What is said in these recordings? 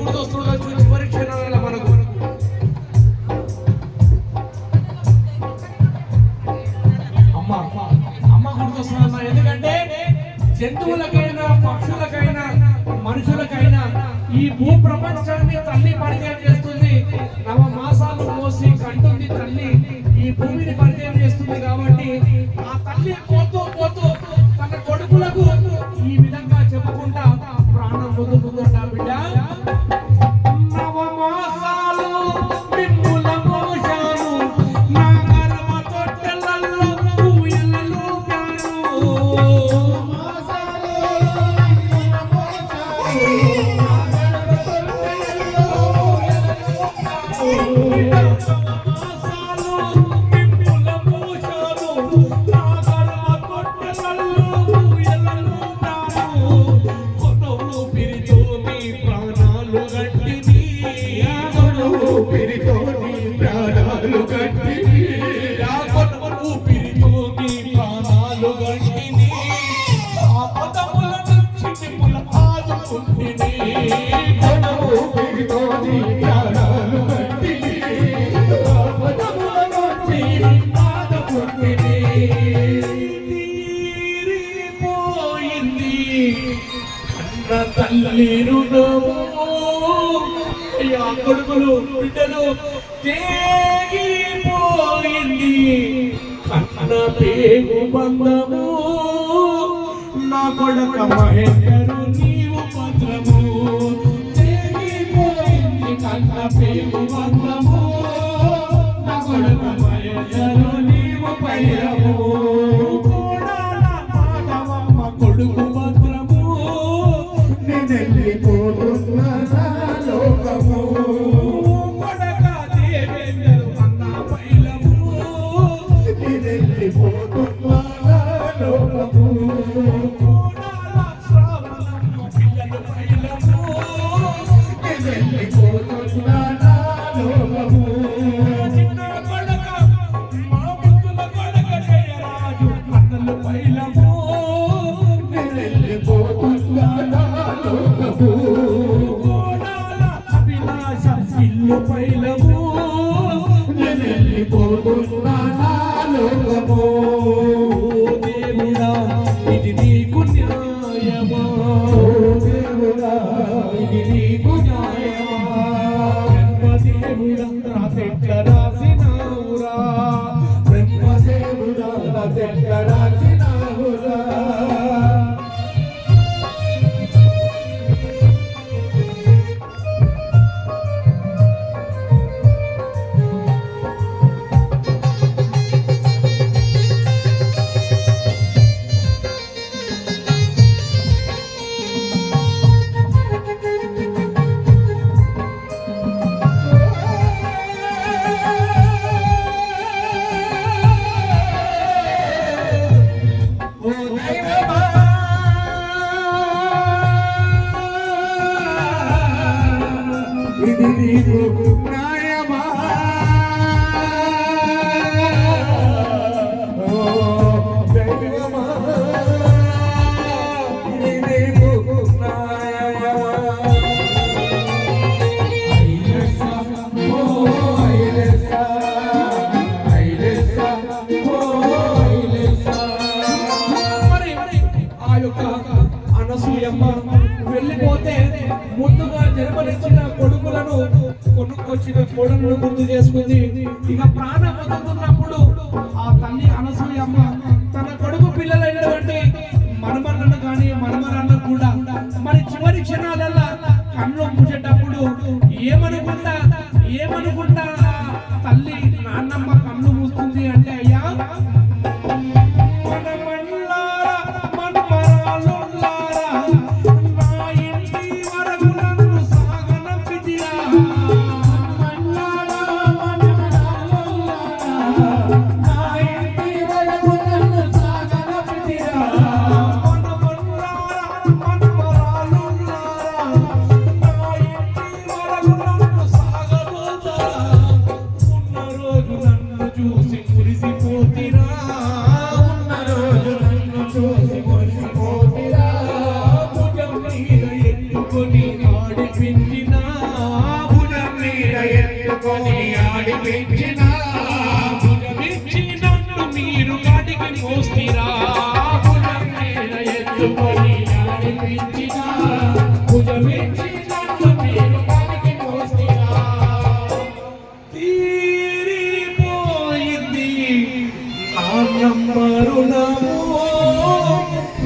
గుర్తొస్తుండో చూసి పరీక్ష మనకు. అమ్మ అమ్మ గుర్తొస్తుందమ్మా ఎందుకంటే జంతువులకైనా పక్షులకైనా మనుషులకైనా ఈ భూ ప్రపంచాన్ని తల్లి పరిచయం చేస్తుంది. Thank you. తిరుగము. అయ్యా కొడుకులు బిడ్డలు తేగిపోయింది. కన్న పేగు బంధము. నా కొడక మహేందరు నీవు పత్రము. తేగిపోయింది కన్న పేగు బంధము. నా కొడక మహేందరు నీవు పైరము. Tell me, Gracias. di di di di di di di Anasuyamma వెళ్ళిపోతే ముందుగా జన్మనిచ్చిన కొడుకులను కొనుక్కొచ్చిన కోడలను గుర్తు చేసుకుంది. ఇక ప్రాణ వదులుతున్నప్పుడు ఆ తల్లి అనసూయమ్మ తన కొడుకు పిల్లలైనటువంటి మనమన్నను కానీ మనమరన్నను కూడా మరి చివరి క్షణాలల్లా కన్ను పూసేటప్పుడు ఏమనుకుంటా? ఏమనుకుంటా?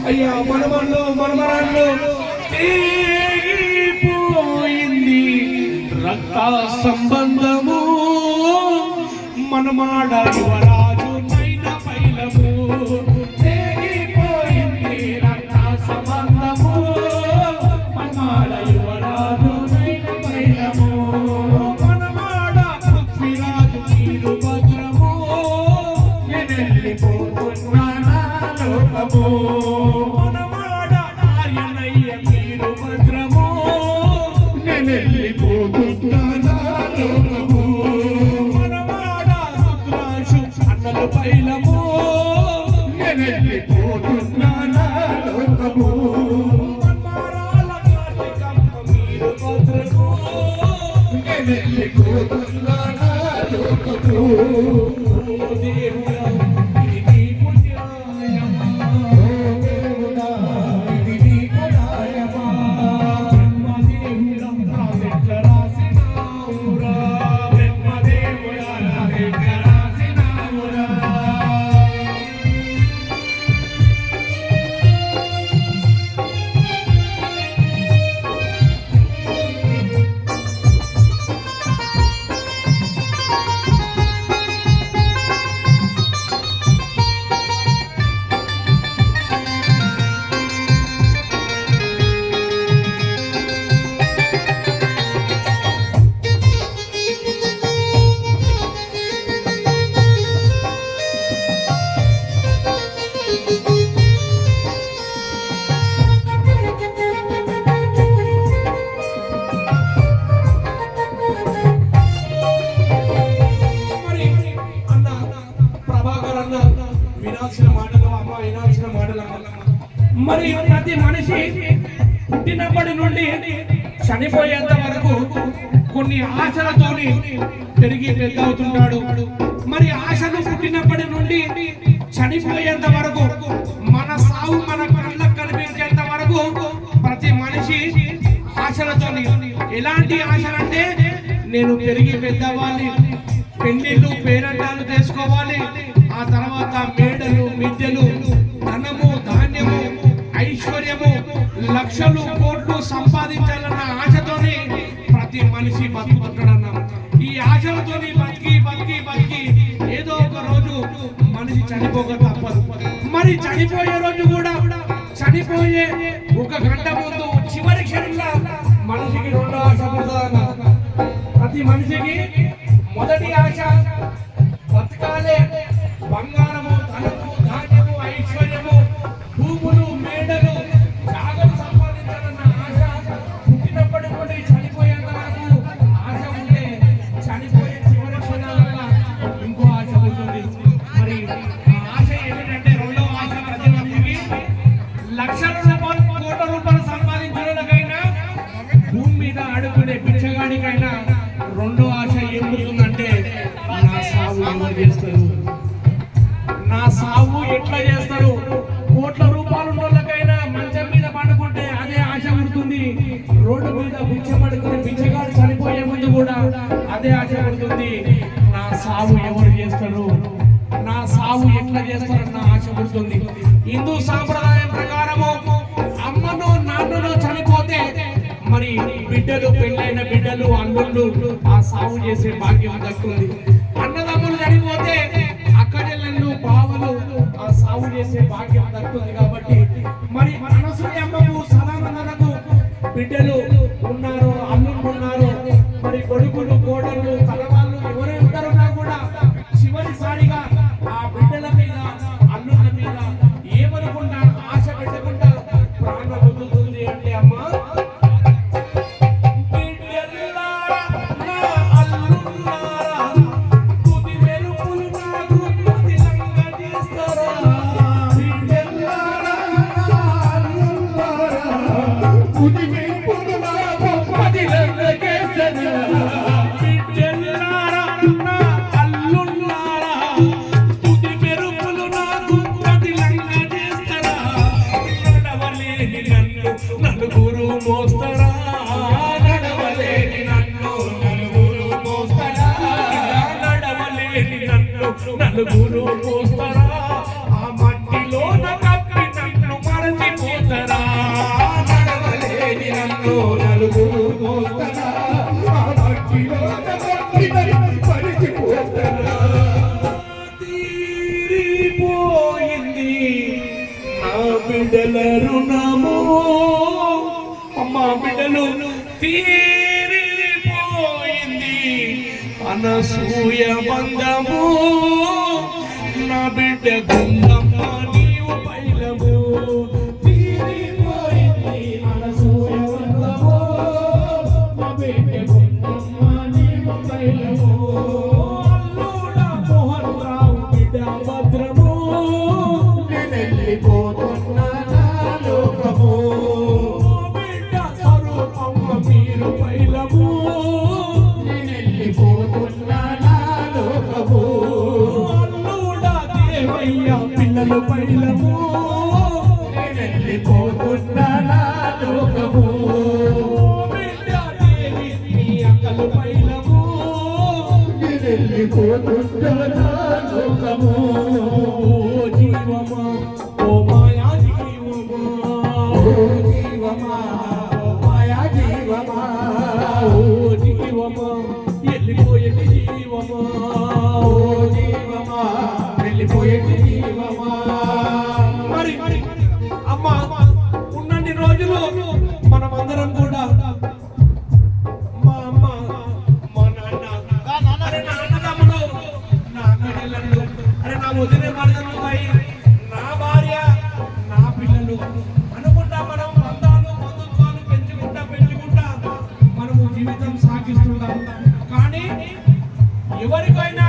అయ్యా మనమన్లు మనమరాళ్ళు తేగిపోయింది రక్త సంబంధము మనమాడ యువరాజు నైన పైలము. భద్రము. మనమాడ నాయనయ్య మీరు భద్రము నేను వెళ్ళిపోతున్నా లోకము మనమాడ రుద్రాశు దేవుడు వినాల్సిన మాటలు అమ్మ వినాల్సిన మాటలు మరియు ప్రతి మనిషి పుట్టినప్పటి నుండి చనిపోయేంత వరకు కొన్ని ఆశలతో తిరిగి పెద్ద అవుతుంటాడు మరి ఆశలు పుట్టినప్పటి నుండి చనిపోయేంత వరకు మన సావు మన కళ్ళకు కనిపించేంత వరకు ప్రతి మనిషి ఆశలతో ఎలాంటి ఆశలంటే నేను పెరిగి పెద్దవాలి పెళ్ళిళ్ళు పేరంటాలు చేసుకోవాలి ఆ తర్వాత మేడలు మిద్దెలు ధనము ధాన్యము ఐశ్వర్యము లక్షలు కోట్లు సంపాదించాలన్న ఆశతోనే ప్రతి మనిషి బతుకుతున్నాడన్న. ఈ ఆశలతో బతికి బతికి బతికి ఏదో ఒక రోజు మనిషి చనిపోక తప్పదు. మరి చనిపోయే రోజు కూడా చనిపోయే ఒక గంట ముందు చివరి క్షణంలో మనిషికి రెండు ఆశ పుడుతుందన్న ప్రతి మనిషికి మొదటి ఆశ బతకాలే. చేసే భాగ్యం దక్కుతుంది కాబట్టి మరి అనసూయమ్మకు సదానందనకు బిడ్డలు Na lagunu postara సూయ మందము నా బిడ్డ గుండమ్మ పిల్లలు పైలము వెళ్ళిపోతున్నా నా లోకము. అక్కలు పైలము వెళ్ళిపోతున్నా నా లోకము. జీవమా ఓ మాయా జీవమా ఓ జీవమా ఓ మాయా జీవమా. ఓ జీవమా వెళ్ళిపోయేటి జీవమా. ఎవరికైనా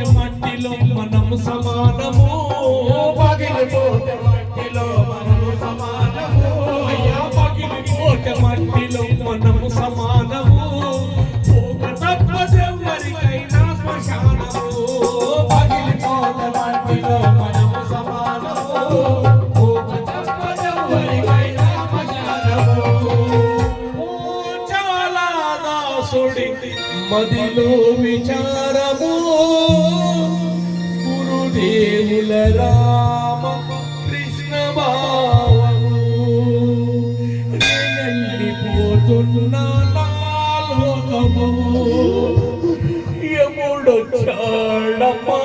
మట్టిలో మనము సమానము? పగిలిపోతే మట్టిలో మదిలో విచారము. గురుదేవుల రామ కృష్ణ భావము. పోతున్న నాలుగము ఎముడొచ్చాడమ్మా